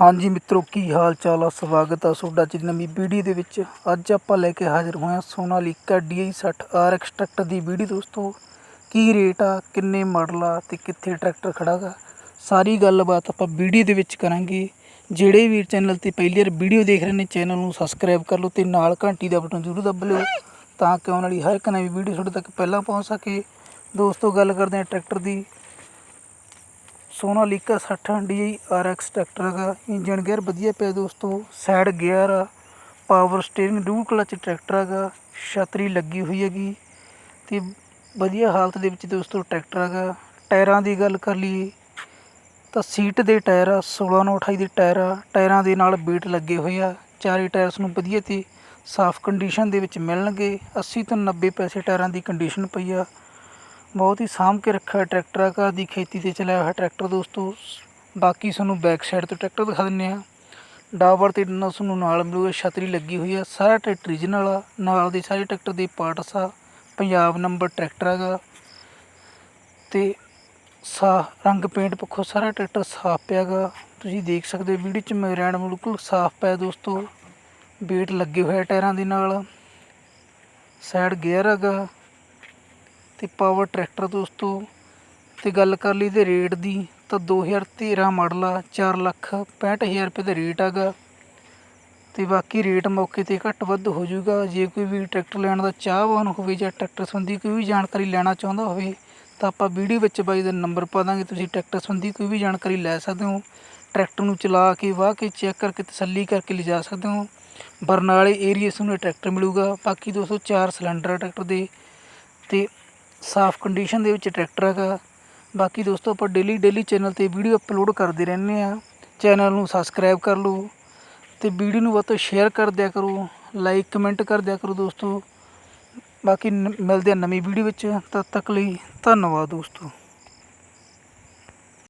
ਹਾਂਜੀ ਮਿੱਤਰੋ, ਕੀ ਹਾਲ ਚਾਲ ਆ? ਸਵਾਗਤ ਆ ਤੁਹਾਡਾ ਅੱਜ ਨਵੀਂ ਵੀਡੀਓ ਦੇ ਵਿੱਚ। ਅੱਜ ਆਪਾਂ ਲੈ ਕੇ ਹਾਜ਼ਰ ਹੋਏ ਹਾਂ ਸੋਨਾਲੀਕਾ DI 60 RX ਟਰੈਕਟਰ ਦੀ ਵੀਡੀਓ। ਦੋਸਤੋ, ਕੀ ਰੇਟ ਆ, ਕਿੰਨੇ ਮਾਡਲ ਆ ਤੇ ਕਿੱਥੇ ਟਰੈਕਟਰ ਖੜਾ ਗਾ? ਸਾਰੀ ਗੱਲਬਾਤ ਆਪਾਂ ਵੀਡੀਓ ਦੇ ਵਿੱਚ ਕਰਾਂਗੇ। ਜਿਹੜੇ ਵੀ ਚੈਨਲ ਤੇ ਪਹਿਲੀ ਵਾਰ ਵੀਡੀਓ ਦੇਖ ਰਹੇ ਨੇ, ਚੈਨਲ ਨੂੰ ਸਬਸਕ੍ਰਾਈਬ ਕਰ ਲਓ ਤੇ ਨਾਲ ਘੰਟੀ ਦਾ ਬਟਨ ਜ਼ਰੂਰ ਦੱਬ ਲਿਓ ਤਾਂ ਕਿ ਆਉਣ ਵਾਲੀ ਹਰ ਇੱਕ ਨਵੀਂ ਵੀਡੀਓ ਤੁਹਾਡੇ ਤੱਕ ਪਹਿਲਾਂ ਪਹੁੰਚ ਸਕੇ। ਦੋਸਤੋ, ਗੱਲ ਕਰਦੇ ਹਾਂ ਟਰੈਕਟਰ ਦੀ। ਸੋਨਾਲੀਕਾ 60 ਆਰ ਐਕਸ ਟਰੈਕਟਰ ਹੈਗਾ। ਇੰਜਨ ਗੇਅਰ ਵਧੀਆ ਪਿਆ ਦੋਸਤੋ। ਸਾਈਡ ਗੇਅਰ ਆ ਪਾਵਰ ਸਟੀਅਰਿੰਗ ਡੂ ਕਲਚ ਟਰੈਕਟਰ ਹੈਗਾ। ਛਤਰੀ ਲੱਗੀ ਹੋਈ ਹੈਗੀ। ਤੇ ਵਧੀਆ ਹਾਲਤ ਦੇ ਵਿੱਚ ਦੋਸਤੋ ਟਰੈਕਟਰ ਹੈਗਾ। ਟਾਇਰਾਂ ਦੀ ਗੱਲ ਕਰ ਲਈਏ ਤਾਂ ਸੀਟ ਦੇ ਟਾਇਰ ਆ 16 ਨੂੰ 28 ਦੇ ਟਾਇਰ ਆ। ਟਾਇਰਾਂ ਦੇ ਨਾਲ ਬੀਟ ਲੱਗੇ ਹੋਏ ਆ। ਚਾਰੇ ਟਾਇਰਸ ਨੂੰ ਵਧੀਆ ਤੇ ਸਾਫ਼ ਕੰਡੀਸ਼ਨ ਦੇ ਵਿੱਚ ਮਿਲਣਗੇ। 80 ਤੋਂ 90 ਪੈਸੇ ਟਾਇਰਾਂ ਦੀ ਕੰਡੀਸ਼ਨ ਪਈ ਆ। ਬਹੁਤ ਹੀ ਸਾਂਭ ਕੇ ਰੱਖਿਆ ਟਰੈਕਟਰ ਆ ਘਰ ਦੀ ਖੇਤੀ ਤੇ ਚਲਾਇਆ ਹੋਇਆ ਟਰੈਕਟਰ ਦੋਸਤੋ। ਬਾਕੀ ਤੁਹਾਨੂੰ ਬੈਕ ਸਾਈਡ ਤੋਂ ਟਰੈਕਟਰ ਦਿਖਾ ਦਿੰਨੇ ਆ ਡਾਬਰ ਤੇ ਡੰਨਾ ਤੁਹਾਨੂੰ ਨਾਲ ਮਿਲੂਗਾ, ਛਤਰੀ ਲੱਗੀ ਹੋਈ ਆ। ਸਾਰਾ ਟਰੈਕਟਰ original ਆ। ਨਾਲ ਦੇ ਸਾਰੇ ਟਰੈਕਟਰ ਦੇ ਪਾਰਟਸ ਆ। ਪੰਜਾਬ ਨੰਬਰ ਟਰੈਕਟਰ ਹੈਗਾ। ਤੇ ਸਾ, ਰੰਗ ਪੇਂਟ ਪੱਖੋਂ ਸਾਰਾ ਟਰੈਕਟਰ ਸਾਫ਼ ਪਿਆਗਾ ਤੁਸੀਂ ਦੇਖ ਸਕਦੇ ਹੋ ਵੀਡੀਓ 'ਚ ਮੈਗਰੈਂਡ ਬਿਲਕੁਲ ਸਾਫ਼ ਪਿਆ ਦੋਸਤੋ। ਵੇਟ ਲੱਗੇ ਹੋਏ ਟਾਇਰਾਂ ਦੇ ਨਾਲ। ਸਾਈਡ ਗੇਅਰ ਹੈਗਾ। ਅਤੇ ਪਾਵਰ ਟਰੈਕਟਰ ਦੋਸਤੋ ਅਤੇ ਗੱਲ ਕਰ ਲਈ ਤੇ ਰੇਟ ਦੀ, ਤਾਂ 2013 ਮਾਡਲ ਆ 4 ਲੱਖ 65000 ਰੁਪਏ ਦਾ ਰੇਟ ਹੈਗਾ। ਤੇ ਬਾਕੀ ਰੇਟ ਮੌਕੇ ਤੇ ਘੱਟ ਵੱਧ ਹੋ ਜਾਊਗਾ। ਜੇ ਕੋਈ ਵੀ ਟਰੈਕਟਰ ਲੈਣ ਦਾ ਚਾਹਵਾਨ ਹੋਵੇ ਜਾਂ ਟਰੈਕਟਰ ਸੰਬੰਧੀ ਕੋਈ ਵੀ ਜਾਣਕਾਰੀ ਲੈਣਾ ਚਾਹੁੰਦਾ ਹੋਵੇ, ਤਾਂ ਆਪਾਂ ਵੀਡੀਓ ਵਿੱਚ ਬਾਈ ਦਾ ਨੰਬਰ ਪਾ ਦਾਂਗੇ। ਤੁਸੀਂ ਟਰੈਕਟਰ ਸੰਬੰਧੀ ਕੋਈ ਵੀ ਜਾਣਕਾਰੀ ਲੈ ਸਕਦੇ ਹੋ। ਟਰੈਕਟਰ ਨੂੰ ਚਲਾ ਕੇ, ਵਾਹ ਕੇ ਚੈੱਕ ਕਰਕੇ ਤਸੱਲੀ ਕਰਕੇ ਲਿਜਾ ਸਕਦੇ ਹੋ। ਬਰਨਾਲੇ ਏਰੀਆ ਨੂੰ ਇਹ ਟਰੈਕਟਰ ਮਿਲੂਗਾ। ਬਾਕੀ 204 ਸਿਲੰਡਰ ਆ ਟਰੈਕਟਰ ਦੇ। ਤੇ ਸਾਫ਼ ਕੰਡੀਸ਼ਨ ਦੇ ਵਿੱਚ ਟਰੈਕਟਰ ਹੈਗਾ। ਬਾਕੀ ਦੋਸਤੋ, ਆਪਾਂ ਡੇਲੀ ਡੇਲੀ ਚੈਨਲ ਤੇ ਵੀਡੀਓ ਅਪਲੋਡ ਕਰਦੇ ਰਹਿੰਦੇ ਆ ਚੈਨਲ ਨੂੰ ਸਬਸਕ੍ਰਾਈਬ ਕਰ ਲਓ ਤੇ ਵੀਡੀਓ ਨੂੰ ਵੱਧ ਤੋਂ ਸ਼ੇਅਰ ਕਰ ਦਿਆ ਕਰੋ ਲਾਈਕ ਕਮੈਂਟ ਕਰ ਦਿਆ ਕਰੋ ਦੋਸਤੋ। ਬਾਕੀ ਨ- ਮਿਲਦੇ ਆ ਨਵੀਂ ਵੀਡੀਓ ਵਿੱਚ। ਤਦ ਤੱਕ ਲਈ ਧੰਨਵਾਦ ਦੋਸਤੋ।